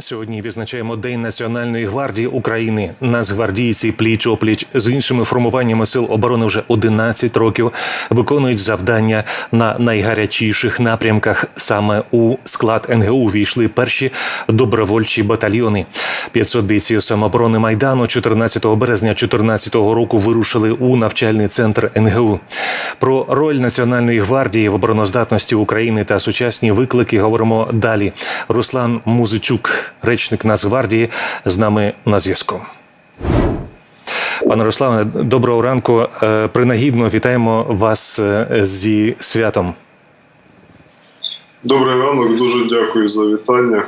Сьогодні відзначаємо День Національної гвардії України. Нацгвардійці пліч опліч з іншими формуваннями сил оборони вже 11 років виконують завдання на найгарячіших напрямках. Саме у склад НГУ війшли перші добровольчі батальйони. 500 бійців самооборони майдану 14 березня 2014 року вирушили у навчальний центр НГУ. Про роль Національної гвардії в обороноздатності України та сучасні виклики говоримо далі. Руслан Музичук, речник Нацгвардії, з нами на зв'язку. Пане Руслане, доброго ранку. Е, Принагідно вітаємо вас е, зі святом. Добрий ранок, дуже дякую за вітання.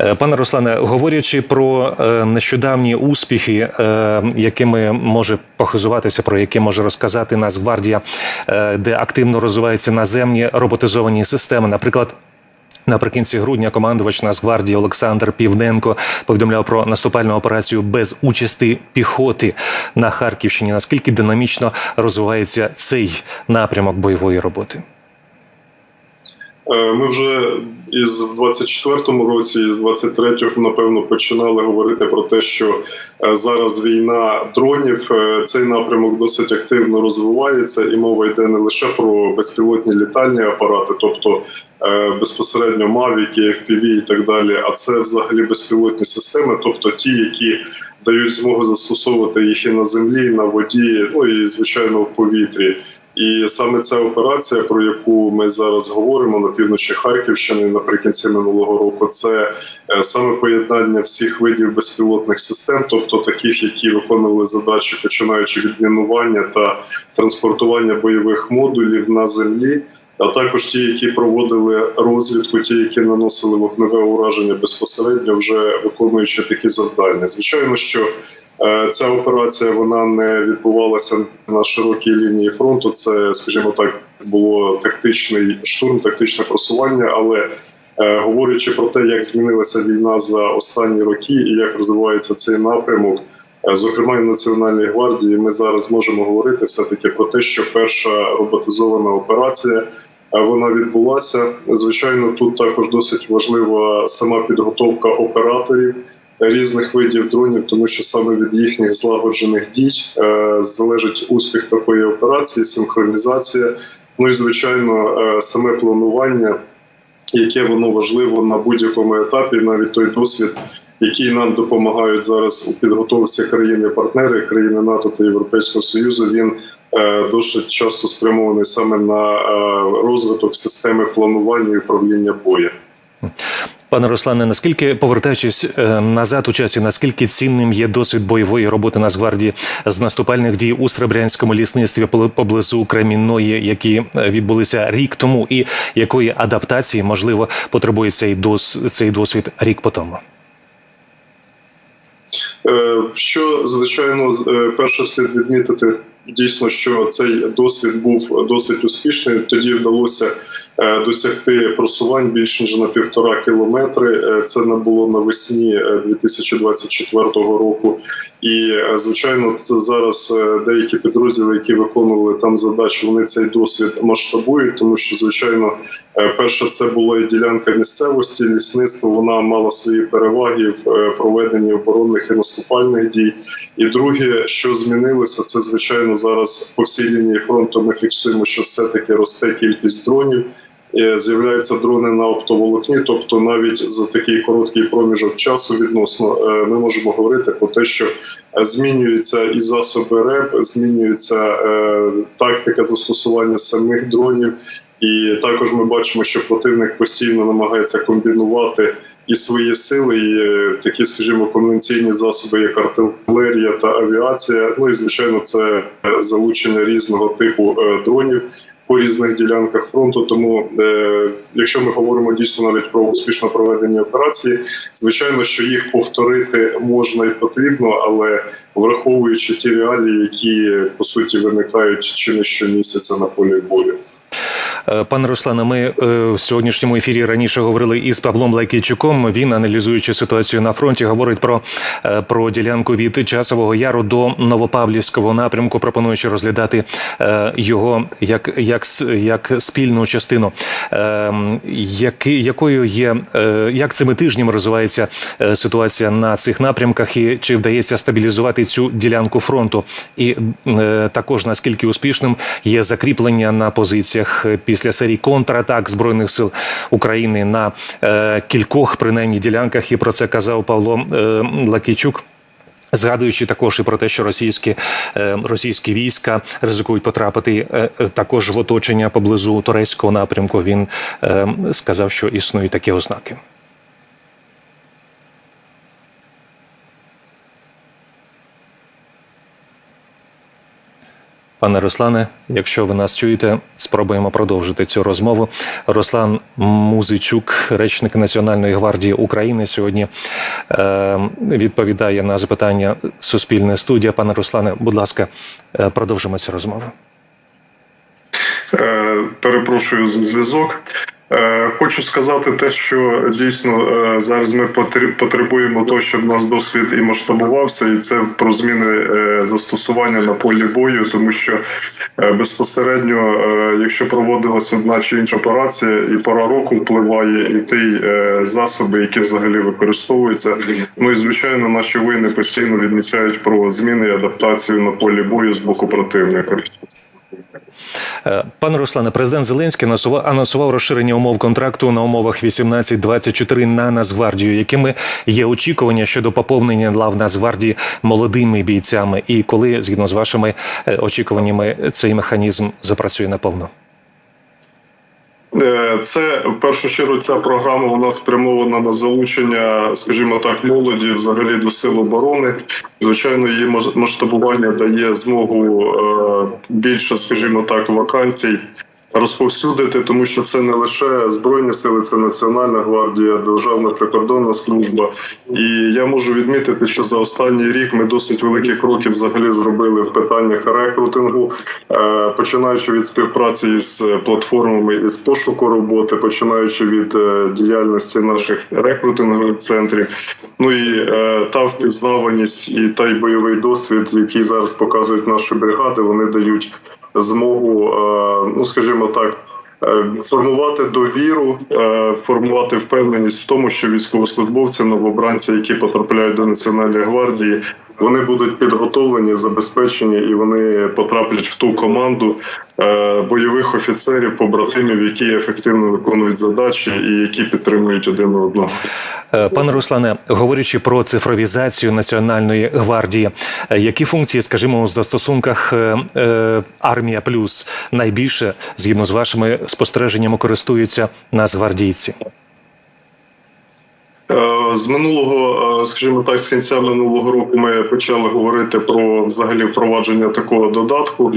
Е, Пане Руслане, говорячи про нещодавні успіхи, якими може похизуватися, про які може розказати Нацгвардія, де активно розвиваються наземні роботизовані системи, наприклад. Наприкінці грудня командувач Нацгвардії Олександр Півненко повідомляв про наступальну операцію без участі піхоти на Харківщині. Наскільки динамічно розвивається цей напрямок бойової роботи? Е, Ми вже із 24-му році, і з 23-го, напевно, починали говорити про те, що е, зараз війна дронів. Е, Цей напрямок досить активно розвивається, і мова йде не лише про безпілотні літальні апарати, тобто безпосередньо Мавіки, FPV і так далі. А це взагалі безпілотні системи, тобто ті, які дають змогу застосовувати їх і на землі, і на воді, ну і звичайно в повітрі. І саме ця операція, про яку ми зараз говоримо на півночі Харківщини наприкінці минулого року, це е, саме поєднання всіх видів безпілотних систем, тобто таких, які виконували задачі, починаючи від мінування та транспортування бойових модулів на землі. А також ті, які проводили розвідку, ті, які наносили вогневе ураження безпосередньо, вже виконуючи такі завдання. Звичайно, що Е, Ця операція вона не відбувалася на широкій лінії фронту. Це, скажімо так, було тактичний штурм, тактичне просування. Але е, говорячи про те, як змінилася війна за останні роки і як розвивається цей напрямок, е, зокрема і в гвардії, ми зараз можемо говорити все таки про те, що перша роботизована операція. Вона відбулася. Звичайно, тут також досить важлива сама підготовка операторів різних видів дронів, тому що саме від їхніх злагоджених дій е, залежить успіх такої операції, синхронізація. Ну і звичайно, е, саме планування, яке воно важливо на будь-якому етапі, навіть той досвід. Який нам допомагають зараз у підготовці країни-партнери, країни НАТО та Європейського Союзу, він е, досить часто спрямований саме на е, розвиток системи планування і управління боєм. Пане Руслане, наскільки повертаючись е, назад у часі, наскільки цінним є досвід бойової роботи Нацгвардії з наступальних дій у Сребрянському лісництві поблизу Кремінної, які е, відбулися рік тому, і якої адаптації можливо потребує цей досвід рік по тому? Е, Що звичайно, е, перше слід відмітити дійсно, що цей досвід був досить успішний. Тоді вдалося досягти просувань більш ніж на півтора кілометри. Е, Це не було навесні е, 2024 року. І е, звичайно, це зараз е, деякі підрозділи, які виконували там задачі, вони цей досвід масштабують, тому що звичайно, е, перше це була і ділянка місцевості, лісництво. Вона мала свої переваги в е, проведенні оборонних і наступальних дій. І друге, що змінилося, це звичайно зараз по всій лінії фронту. Ми фіксуємо, що все таки росте кількість дронів. Е, З'являються дрони на оптоволокні, тобто навіть за такий короткий проміжок часу відносно е, ми можемо говорити про те, що е, змінюються і засоби РЕБ, змінюється тактика застосування самих дронів, і також ми бачимо, що противник постійно намагається комбінувати і свої сили, і такі, скажімо, конвенційні засоби, як артилерія та авіація. Ну і звичайно, це залучення різного типу дронів по різних ділянках фронту. Тому, е, якщо ми говоримо дійсно навіть про успішно проведення операції, звичайно, що їх повторити можна і потрібно, але враховуючи ті реалії, які по суті виникають чи не щомісяця на полі бою. Е, Пане Руслане, ми е, в сьогоднішньому ефірі раніше говорили із Павлом Лайкійчуком. Він, аналізуючи ситуацію на фронті, говорить про, е, про ділянку від Часового Яру до Новопавлівського напрямку, пропонуючи розглядати його як, як, як спільну частину. Е, Які, якою є, як цими тижнями розвивається ситуація на цих напрямках, і чи вдається стабілізувати цю ділянку фронту? І також наскільки успішним є закріплення на позиціях е, після серії контратак збройних сил України на е, кількох принаймні ділянках, і про це казав Павло е, Лакійчук. Згадуючи також і про те, що російські е, російські війська ризикують потрапити е, також в оточення поблизу турецького напрямку, він е, сказав, що існують такі ознаки. Пане Руслане, якщо ви нас чуєте, спробуємо продовжити цю розмову. Руслан Музичук, речник Національної гвардії України, сьогодні е, відповідає на запитання Суспільне студія. Пане Руслане, будь ласка, е, продовжимо цю розмову. Е, Перепрошую за зв'язок. Е, Хочу сказати те, що дійсно е, зараз ми потр- потребуємо того, щоб наш досвід і масштабувався, і це про зміни застосування на полі бою, тому що безпосередньо, якщо проводилася одна чи інша операція, і пора року впливає, і ті засоби, які взагалі використовуються. Ну і звичайно, наші воїни постійно відмічають про зміни і адаптацію на полі бою з боку противника. Е, Пане Руслане, президент Зеленський анонсував, розширення умов контракту на умовах 18-24 на Нацгвардію. Якими є очікування щодо поповнення лав Нацгвардії молодими бійцями? І коли, згідно з вашими е, очікуваннями, цей механізм запрацює наповно? Е, Це в першу чергу ця програма вона спрямована на залучення, скажімо так, молоді взагалі до сил оборони. Звичайно, її масштабування дає змогу е, більше, скажімо так, вакансій розповсюдити, тому що це не лише збройні сили, це Національна гвардія, Державна прикордонна служба. І я можу відмітити, що за останній рік ми досить великі кроки взагалі зробили в питаннях рекрутингу, е, починаючи від співпраці з платформами із пошуку роботи, починаючи від е, діяльності наших рекрутингових центрів. Ну і е, та впізнаваність і той бойовий досвід, який зараз показують наші бригади, вони дають змогу, е, ну скажімо так. е, Формувати довіру, е, формувати впевненість в тому, що військовослужбовці, новобранці, які потрапляють до національної гвардії, вони будуть підготовлені, забезпечені і вони потраплять в ту команду е, бойових офіцерів, побратимів, які ефективно виконують задачі і які підтримують один одного. Е, Пане Руслане, говорячи про цифровізацію Національної гвардії, е, які функції, скажімо, у застосунках армія плюс найбільше згідно з вашими спостереженнями користуються нацгвардійці? З минулого, е, скажімо так, з кінця минулого року ми почали говорити про взагалі впровадження такого додатку.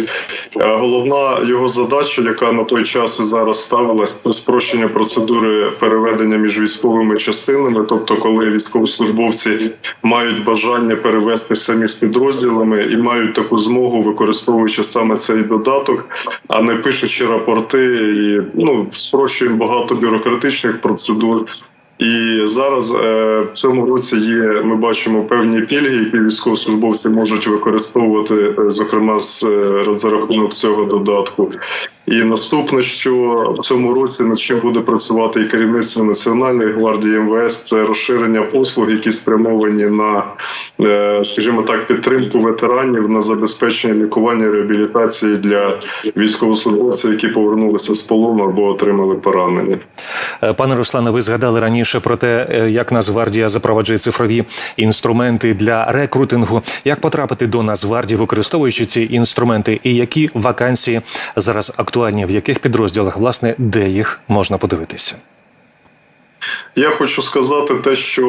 Е, Головна його задача, яка на той час і зараз ставилась, це спрощення процедури переведення між військовими частинами. Тобто, коли військовослужбовці мають бажання перевести самі з підрозділами і мають таку змогу, використовуючи саме цей додаток, а не пишучи рапорти і ну спрощуємо багато бюрократичних процедур. І зараз е, в цьому році є. Ми бачимо певні пільги, які військовослужбовці можуть використовувати, е, зокрема з е, за рахунок цього додатку. І наступне, що в цьому році над чим буде працювати і керівництво Національної гвардії МВС, це розширення послуг, які спрямовані на, е, скажімо так, підтримку ветеранів на забезпечення лікування реабілітації для військовослужбовців, які повернулися з полону або отримали поранення. Е, Пане Руслане, ви згадали раніше про те, е, як Нацгвардія запроваджує цифрові інструменти для рекрутингу. Як потрапити до Нацгвардії, використовуючи ці інструменти, і які вакансії зараз актуальні, в яких підрозділах, власне, де їх можна подивитися? Я хочу сказати те, що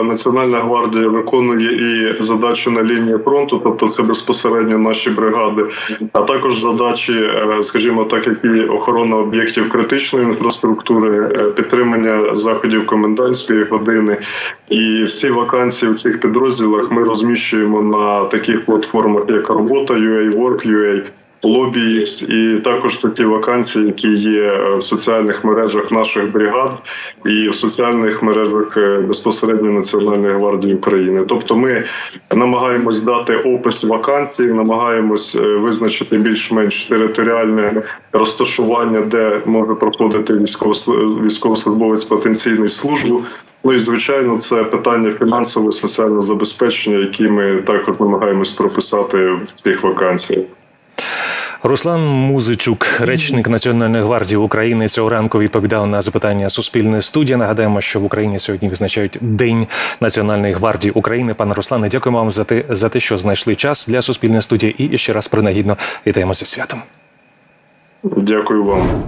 е, Національна гвардія виконує і задачі на лінії фронту, тобто це безпосередньо наші бригади, а також задачі, е, скажімо так, які охорона об'єктів критичної інфраструктури, е, підтримання заходів комендантської години. І всі вакансії в цих підрозділах ми розміщуємо на таких платформах, як робота.ua, Work.ua, лобі, і також це ті вакансії, які є в соціальних мережах наших бригад і в соціальних мережах е, безпосередньо Національної гвардії України. Тобто, ми намагаємось дати опис вакансій, намагаємось е, визначити більш-менш територіальне розташування, де може проходити військовослу- військовослужбовець потенційний службу. Ну і звичайно, це питання фінансового соціального забезпечення, які ми також намагаємось прописати в цих вакансіях. Руслан Музичук, речник Національної гвардії України, цього ранку відповідав на запитання Суспільної студії. Нагадаємо, що в Україні сьогодні визначають День Національної гвардії України. Пане Руслане, дякуємо вам за те, за те, що знайшли час для Суспільної студії. І ще раз принагідно вітаємо зі святом. Дякую вам.